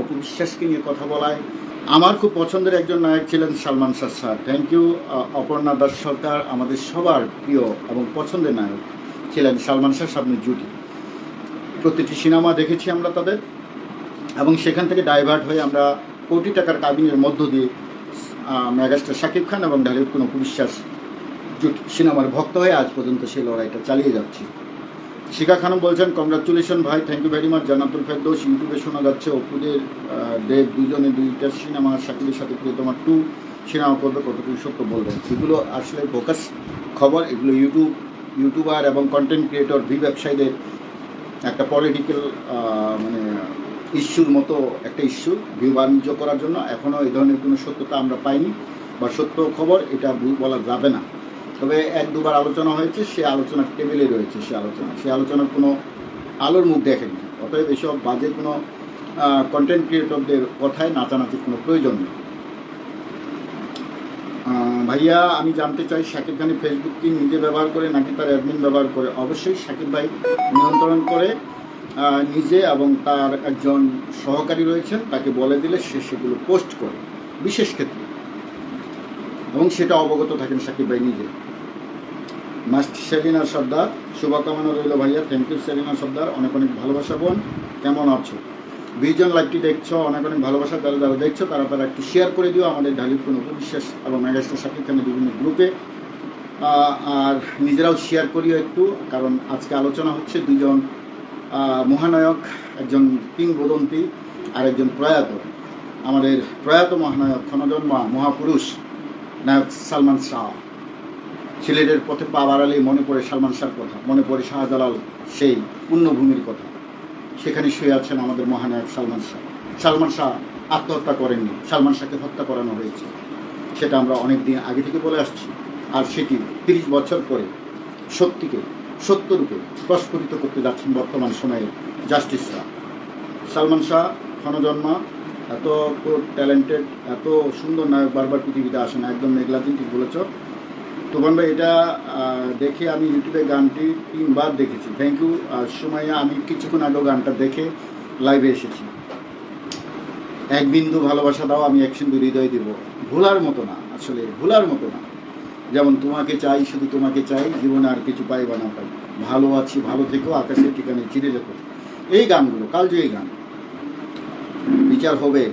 অপবিশ্বাসকে নিয়ে কথা বলায়। আমার খুব পছন্দের একজন নায়ক ছিলেন Salman Shah sir. Thank you Aparna Das Sarkar আমাদের সবার প্রিয় এবং পছন্দের নায়ক ছিলেন সালমান শাহ সামনে জুটি। প্রতিটি সিনেমা দেখেছি আমরা তাদের এবং সেখান থেকে ডাইভার্ট হয়ে আমরা কোটি টাকার কাবিনের মধ্য দিয়ে আহ, মেগাস্টার শাকিব খান এবং ঢালিউড কোনো বিশ্বাস জুটি সিনেমার ভক্ত হয়ে আজ পর্যন্ত সেই লড়াইটা চালিয়ে যাচ্ছি। শিখা খানম বলছেন কংগ্রাচুলেশন ভাই thank you very much Jannatul Ferdous, ইউটিউবে শোনা যাচ্ছে, অপুদের দেব দুজনে দুইটা সিনেমা, শাকিলের সাথে প্রিয়তমা টু সিনেমা করবে কতটুকু সত্য বলবেন? এগুলো আসলে ফোকাস খবর, এগুলো ইউটিউব, ইউটিউবার এবং কন্টেন্ট ক্রিয়েটর ভি ব্যবসায়ীদের একটা পলিটিক্যাল মানে ইস্যুর মতো একটা ইস্যু ভিউ বাণিজ্য করার জন্য। এখনও এই ধরনের কোনো সত্যতা আমরা পাইনি, বা সত্য খবর, এটা বলা যাবে না। তবে এক দুবার আলোচনা হয়েছে, সে আলোচনা টেবিলে রয়েছে সে আলোচনা। সে আলোচনার কোনো আলোর মুখ দেখেনি। অতএব এসব বাজে কোনো কন্টেন্ট ক্রিয়েটরদের কথায় নাচানাচির কোনো প্রয়োজন নেই। ভাইয়া, আমি জানতে চাই, শাকিব খানি ফেসবুক কি নিজে ব্যবহার করে নাকি তার অ্যাডমিন ব্যবহার করে? অবশ্যই শাকিব ভাই নিয়ন্ত্রণ করে নিজে এবং তার একজন সহকারী রয়েছেন, তাকে বলে দিলে সে সেগুলো পোস্ট করে। বিশেষ ক্ষেত্রে। এবং সেটা অবগত থাকেন শাকিব ভাই নিজে। মাস্ট সেলিনা সর্দার, শুভকামনা রইল ভাইয়া। Thank you Selina Sardar. অনেক অনেক ভালোবাসা বোন। কেমন আছো? বিজন লাইভটি দেখছ, অনেক অনেক ভালোবাসা। যারা যারা দেখছ, তারা তারা একটু শেয়ার করে দিও। আমাদের ঢালির কোনো উপবিশ্বাস এবং মেগাস্টার শাকিব খানের বিভিন্ন গ্রুপে আর নিজেরাও শেয়ার করিও একটু, কারণ আজকে আলোচনা হচ্ছে দুজন মহানায়ক, একজন কিংবদন্তি আর একজন প্রয়াত। আমাদের প্রয়াত মহানায়ক ক্ষণজন্মা মহাপুরুষ নায়ক সালমান শাহ। ছেলেদের পথে পা বাড়ালেই মনে পড়ে সালমান শাহর কথা, মনে পড়ে শাহজালাল সেই পুণ্যভূমির কথা। সেখানে শুয়ে আছেন আমাদের মহানায়ক সালমান শাহ। সালমান শাহ আত্মহত্যা করেননি, সালমান শাহকে হত্যা করানো হয়েছে। সেটা আমরা অনেক দিন আগে থেকে বলে আসছি। আর সেটি তিরিশ বছর পরে সত্যিকে, সত্যরূপে প্রস্ফুটিত করতে যাচ্ছেন বর্তমান সময়ে জাস্টিসরা। সালমান শাহ ক্ষণজন্মা এত ট্যালেন্টেড এত সুন্দর নায়ক বারবার পৃথিবীতে আসে না, একদম মেঘলা দিন ঠিক বলেছ। তুফান ভাই, এটা দেখে আমি ইউটিউবে গানটি তিনবার দেখেছি। থ্যাংক ইউ আর সময় আমি কিছুক্ষণ আগেও গানটা দেখে লাইভে এসেছি। এক বিন্দু ভালোবাসা দাও, আমি এক সিন্ধু হৃদয় দেব। ভোলার মতো না, আসলে ভোলার মতো না। যেমন তোমাকে চাই, শুধু তোমাকে চাই, জীবনে আর কিছু পাই বা না পাই ভালো আছি, ভালো থেকেও আকাশের ঠিকানায় চিরে রেখো। এই গানগুলো, কালজয়ী গান। বিচার হবে।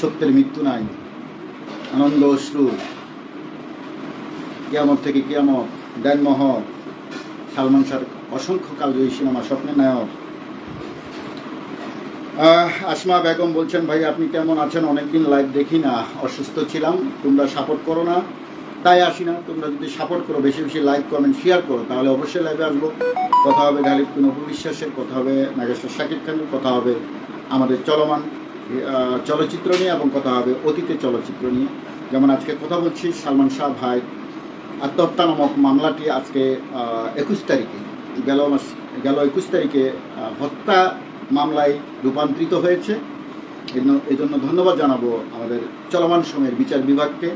সত্যের মৃত্যু নাই। আনন্দ অশ্রু। কিয়ামত থেকে কিয়ামত। দেনমহল সালমান শাহর অসংখ্য কালজয়ী সিনেমা, স্বপ্নের নায়ক। আসমা বেগম বলছেন, ভাই, আপনি কেমন আছেন? অনেকদিন লাইভ দেখি না। অসুস্থ ছিলাম। তোমরা সাপোর্ট করো না। তাই আসি না। তোমরা যদি সাপোর্ট করো, বেশি বেশি লাইক কমেন্ট শেয়ার করো, তাহলে অবশ্যই লাইভে আসব। কথা হবে ঢালিব কুন অপবিশ্বাসের কথা হবে নাগেশ্বর শাকিব খানের, কথা হবে আমাদের চলমান চলচ্চিত্র নিয়ে এবং কথা হবে অতীতের চলচ্চিত্র নিয়ে। যেমন আজকে কথা বলছি সালমান শাহ ভাই, আত্মহত্যা নামক মামলাটি আজকে একুশ তারিখে, গেল মাস, গেল একুশ তারিখে হত্যা মামলায় রূপান্তরিত হয়েছে। এই জন্য ধন্যবাদ জানাব আমাদের চলমান সময়ের বিচার বিভাগকে।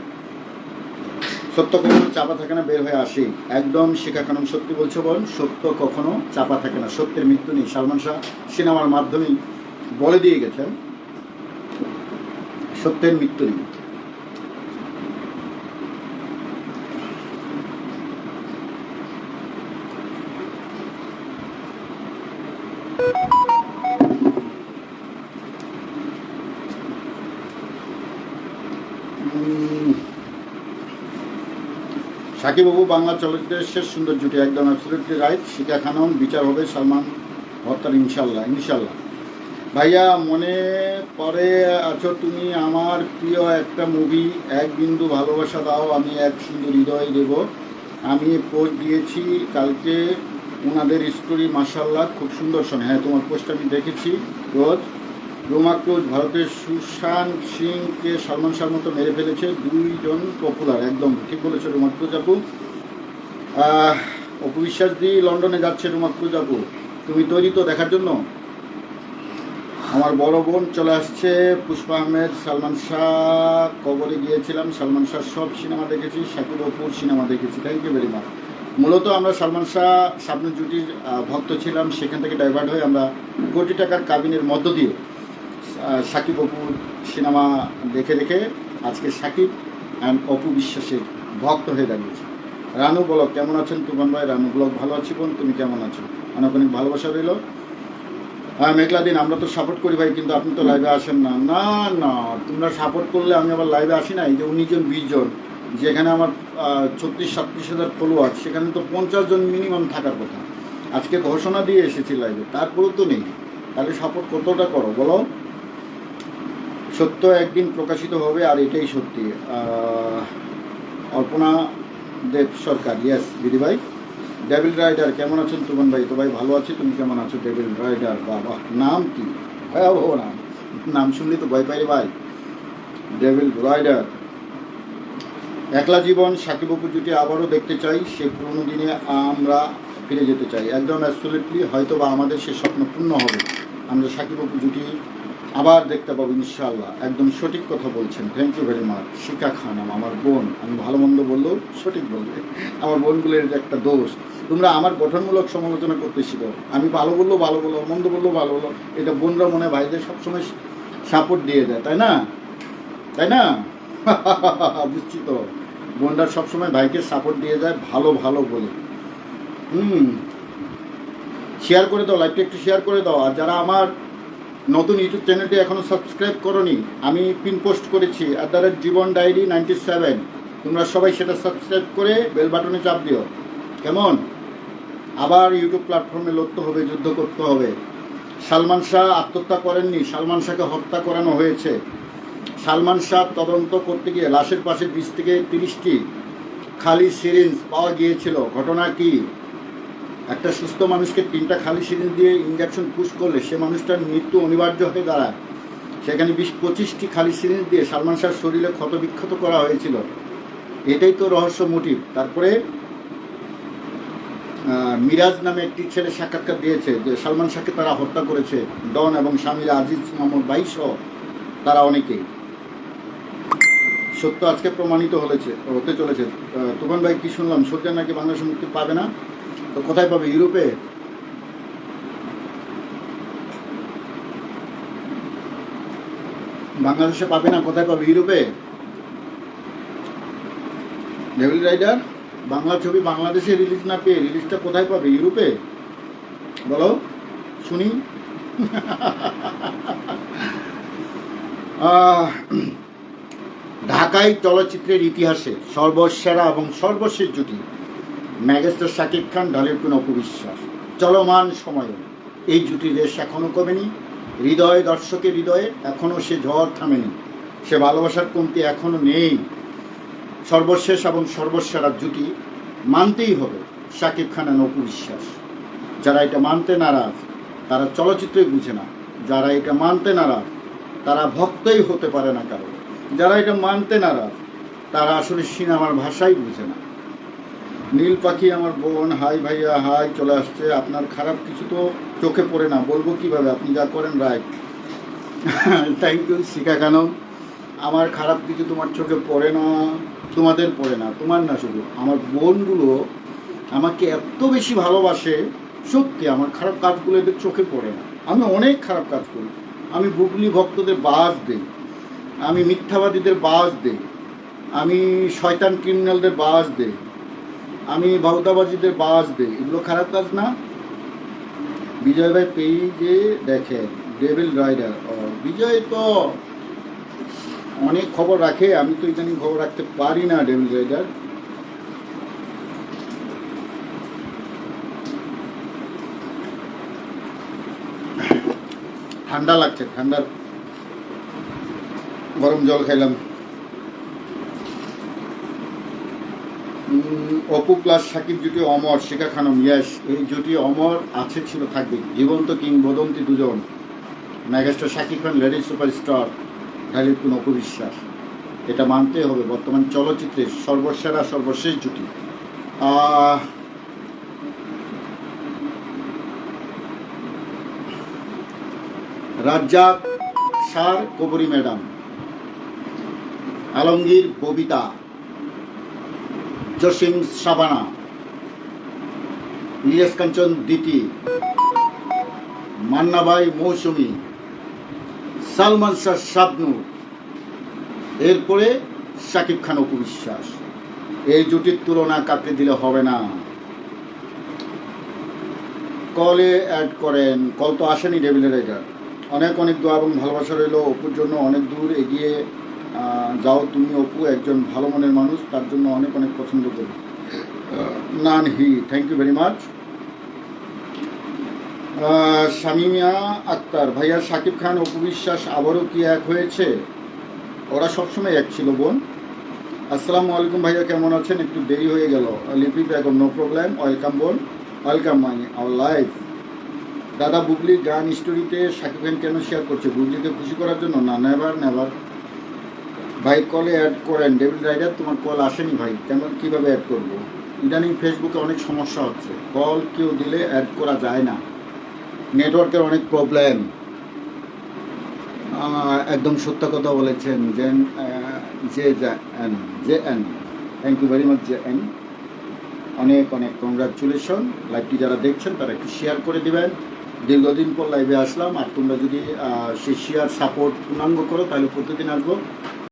সত্য কখনো চাপা থাকে না, বের হয়ে আসে। একদম শিখা খানম সত্যি বলছো বল, সত্য কখনো চাপা থাকে না। সত্যের মৃত্যু নেই। সালমান শাহ সিনেমার মাধ্যমেই বলে দিয়ে গেছেন সত্যের মৃত্যু নেই উম, সাকিববাবু বাংলা চলচ্চিত্রের শেষ সুন্দর জুটি একদম অ্যাবসলিউটলি রাইট শিকা খানম বিচার হবে সালমান হত্যার ইনশাল্লাহ ইনশাল্লাহ ভাইয়া মনে পরে আছো তুমি আমার প্রিয় একটা মুভি এক বিন্দু ভালোবাসা দাও আমি এক সুন্দর হৃদয় দেব। আমি পোস্ট দিয়েছি কালকে ওনাদের স্টোরি মাসাল্লাহ খুব সুন্দর শোনে। হ্যাঁ তোমার পোস্ট আমি দেখেছি রোজ। রোমা ক্রুজ ভারতের সুশান্ত সিংকে সলমান শাহর মতো মেরে ফেলেছে দুইজন পপুলার একদম। ঠিক বলেছে রোমা ক্রুজ আপু। আহ, অপু বিশ্বাস দি লন্ডনে যাচ্ছে রোমা ক্রুজ আপু। তুমি তৈরি তো দেখার জন্য? আমার বড় বোন চলে আসছে, পুষ্পা আহমেদ, সালমান শাহ। কবরে গিয়েছিলাম, সালমান শাহ সব সিনেমা দেখেছি, শাকিব অপুর সিনেমা দেখেছি। থ্যাংক ইউ ভেরি মাচ মূলত আমরা সালমান শাহ, স্বপ্ন জুটির ভক্ত ছিলাম, সেখান থেকে ডাইভার্ট হয়ে আমরা কোটি টাকার কাবিনের মধ্য দিয়ে সাকিব অপুর সিনেমা দেখে দেখে আজকে সাকিব অ্যান্ড অপু বিশ্বাসের ভক্ত হয়ে দাঁড়িয়েছে। রানু ব্লক কেমন আছেন তুমান ভাই? রানু ব্লক ভালো আছি বোন, তুমি কেমন আছো? অনেক অনেক ভালোবাসা রইল। হ্যাঁ মেঘলা দিন, আমরা তো সাপোর্ট করি ভাই, কিন্তু আপনি তো লাইভে আসেন না। না না, তোমরা সাপোর্ট করলে আমি আবার লাইভে আসি না এই যে উনিশ জন, বিশ জন, যেখানে আমার ছত্রিশ, সাতত্রিশ হাজার ফলোয়ার সেখানে তো পঞ্চাশ জন মিনিমাম থাকার কথা। আজকে ঘোষণা দিয়ে এসেছি লাইভে তারপরেও তো নেই। তাহলে সাপোর্ট কতটা করো, বলো? সত্য একদিন প্রকাশিত হবে, আর এটাই সত্যি। অল্পনা দেব সরকার ইয়েস দিদি ভাই? ডেভিল রাইডার কেমন আছেন তুমন ভাই? তো ভাই ভালো আছি, তুমি কেমন আছো? ডেভিল রাইডার বাবা, নাম কি? ভয়াবহ নাম। নাম শুনলে তো ভয় পাই ভাই। ডেভিল রাইডার একলা জীবন সাকিব অপু আবারও দেখতে চাই, সে পুরোনো দিনে আমরা ফিরে যেতে চাই। একদম অ্যাবসোলিটলি হয়তো বা আমাদের সে স্বপ্ন পূর্ণ হবে। আমরা সাকিব অপু জুটি আবার দেখতে পাবো ইনশাল্লাহ একদম সঠিক কথা বলছেন। থ্যাংক ইউ ভেরি মাচ শিকা খানাম আমার বোন। আমি ভালো মন্দ বললেও সঠিক বলবে। আমার বোনগুলোর একটা দোষ। তোমরা আমার গঠনমূলক সমালোচনা করতে শিখো। আমি ভালো বললেও ভালো বলো মন্দ বললেও ভালো বলো এটা বোনরা মনে ভাইদের সবসময় সাপোর্ট দিয়ে দেয়, তাই না? তাই না? বুঝছি তো? বোনরা সবসময় ভাইকে সাপোর্ট দিয়ে যায় ভালো ভালো বলে। হুম। শেয়ার করে দাও লাইভটা একটু শেয়ার করে দাও। আর যারা আমার নতুন ইউটিউব চ্যানেলটি এখনও সাবস্ক্রাইব করনি, আমি পিন পোস্ট করেছি at the rate Jibon diary ninety seven. তোমরা সবাই সেটা সাবস্ক্রাইব করে বেল বাটনে চাপ দিও। কেমন? আবার ইউটিউব প্ল্যাটফর্মে লড়তে হবে, যুদ্ধ করতে হবে। সালমান শাহ আত্মহত্যা করেননি, সালমান শাহকে হত্যা করানো হয়েছে। সালমান শাহ তদন্ত করতে গিয়ে লাশের পাশে বিশ থেকে তিরিশটি খালি সিরিঞ্জ পাওয়া গিয়েছিল। ঘটনা কি? একটা সুস্থ মানুষকে তিনটা খালি সিরিঞ্জ দিয়ে ইঞ্জেকশন পুশ করলে সে মানুষটার মৃত্যু অনিবার্য হয়ে দাঁড়ায়। সেখানে বিশ পঁচিশটি খালি সিরিঞ্জ দিয়ে সালমান শাহর শরীরে ক্ষত বিক্ষত করা হয়েছিল। এটাই তো রহস্য মোটিভ। তারপরে মিরাজ নামে একটি ছেলে সাক্ষাৎকার দিয়েছে যে সালমান শাহকে তারা হত্যা করেছে। ডন এবং স্বামীর আজিজ মোহাম্মদ বাইশ তারা অনেকেই। সত্য আজকে প্রমাণিত হলেছে, হতে চলেছে। তুফান ভাই কি শুনলাম? সত্যি নাকি বাংলাদেশে মুক্তি পাবে না? তো কোথায় পাবে? ইউরোপে? বাংলাদেশে পাবে না, কোথায় পাবে? ইউরোপে? ডেভিল রাইডার, বাংলা ছবি বাংলাদেশে রিলিজ না পেয়ে রিলিজটা কোথায় পাবে? ইউরোপে? বলো, শুনি। ঢাকাই চলচ্চিত্রের ইতিহাসে সর্বসেরা এবং সর্বশেষ জুটি। ম্যাগেস্টার শাকিব খান ঢালের কোন অপবিশ্বাস। চলমান সময় এই জুটি রেশ এখনও কমেনি। হৃদয় দর্শকের হৃদয়ে এখনও সে ঝড় থামেনি। সে ভালোবাসার কমতি এখনও নেই। সর্বশেষ এবং সর্বসেরা জুটি মানতেই হবে শাকিব খান আর অপু বিশ্বাস যারা এটা মানতে নারাজ, তারা চলচ্চিত্রই বুঝে না। যারা এটা মানতে নারাজ, তারা ভক্তই হতে পারে না কারও। যারা এটা মানতে নারাজ, তারা আসলে সিনেমার ভাষাই বুঝে না। নীল পাখি আমার বোন, হাই ভাইয়া, হাই, চলে আসছে। আপনার খারাপ কিছু তো চোখে পড়ে না, বলব কীভাবে? আপনি যা করেন, রাইট। থ্যাংক ইউ শিখা কেন আমার খারাপ কিছু তোমার চোখে পড়ে না, তোমাদের পড়ে না, তোমার না শুধু। আমার বোনগুলো আমাকে এত বেশি ভালোবাসে, সত্যি আমার খারাপ কাজগুলো এদের চোখে পড়ে না। আমি অনেক খারাপ কাজ করি। আমি বুগলি ভক্তদের বাস দিই। আমি মিথ্যাবাদীদের বাস দিই। আমি শয়তান ক্রিমিনালদের বাস দিই। আমি বাউদাবাজিদের বাস দিই, এগুলো খারাপ কাজ না। বিজয় ভাই পেজে দেখে ডেভিল রাইডার বিজয় তো অনেক খবর রাখে, আমি তো ইদানিং খবর রাখতে পারি না ডেভিল রাইডার ঠান্ডা লাগছে, ঠান্ডার গরম জল খাইলাম। অপু প্লাস সাকিব জুটি অমর, শিখা খানম, ইয়াস, এই জুটি অমর আছে, ছিল, থাকবে। জীবন্ত কিংবদন্তি দুজন। Megastar Shakib Khan, lady superstar ঢালির কোন অপবিশ্বাস। এটা মানতে হবে, বর্তমান চলচ্চিত্রের সর্বসেরা, সর্বশেষ জুটি। Razzak sir, Kabori madam. Alamgir, Babita. Jashim Shabana, Ilias Kanchan Diti মান্নাবাই মৌসুমি, সালমান শাহ শাবনুর, এরপরে শাকিব খান অপু বিশ্বাস এই জুটির তুলনা কাকে দিলে হবে না? কলে অ্যাড করেন, কল তো আসেনি ডেভিলের এটা অনেক অনেক দোয়া এবং ভালোবাসা রইল, অপুর জন্য অনেক দূর এগিয়ে যাও, তুমি অপু একজন ভালো মনের মানুষ, তার জন্য অনেক অনেক পছন্দ করি। নান হি thank you very much Shamimia Akter, ভাইয়া শাকিব খান, অপু বিশ্বাস, আবারও কি এক হয়েছে? ওরা সবসময় এক ছিল, বোন। আসসালামু আলাইকুম ভাইয়া, কেমন আছেন? একটু দেরি হয়ে গেল। Lipi Begum no problem welcome বোন। ওয়েলকাম মাই আওয়ার লাইফ দাদা বুবলি, গান স্টোরিতে শাকিব খান কেন শেয়ার করছে? বুবলিকে খুশি করার জন্য? না নেভার নেভার ভাই কলে অ্যাড করেন ডেভিড রাইডার তোমার কল আসেনি ভাই, কেমন, কীভাবে অ্যাড করব? ইদানিং ফেসবুকে অনেক সমস্যা হচ্ছে কল কেউ দিলে অ্যাড করা যায় না। নেটওয়ার্কের অনেক প্রবলেম একদম সত্য কথা বলেছেন, gen J N J, N. Thank you very much J, N. অনেক অনেক কংগ্রাচুলেশন লাইভটি যারা দেখছেন, তারা একটু শেয়ার করে দিবেন। দীর্ঘদিন পর লাইভে আসলাম, আর তোমরা যদি সেই শেয়ার সাপোর্ট পূর্ণাঙ্গ করো, তাহলে প্রতিদিন আসব।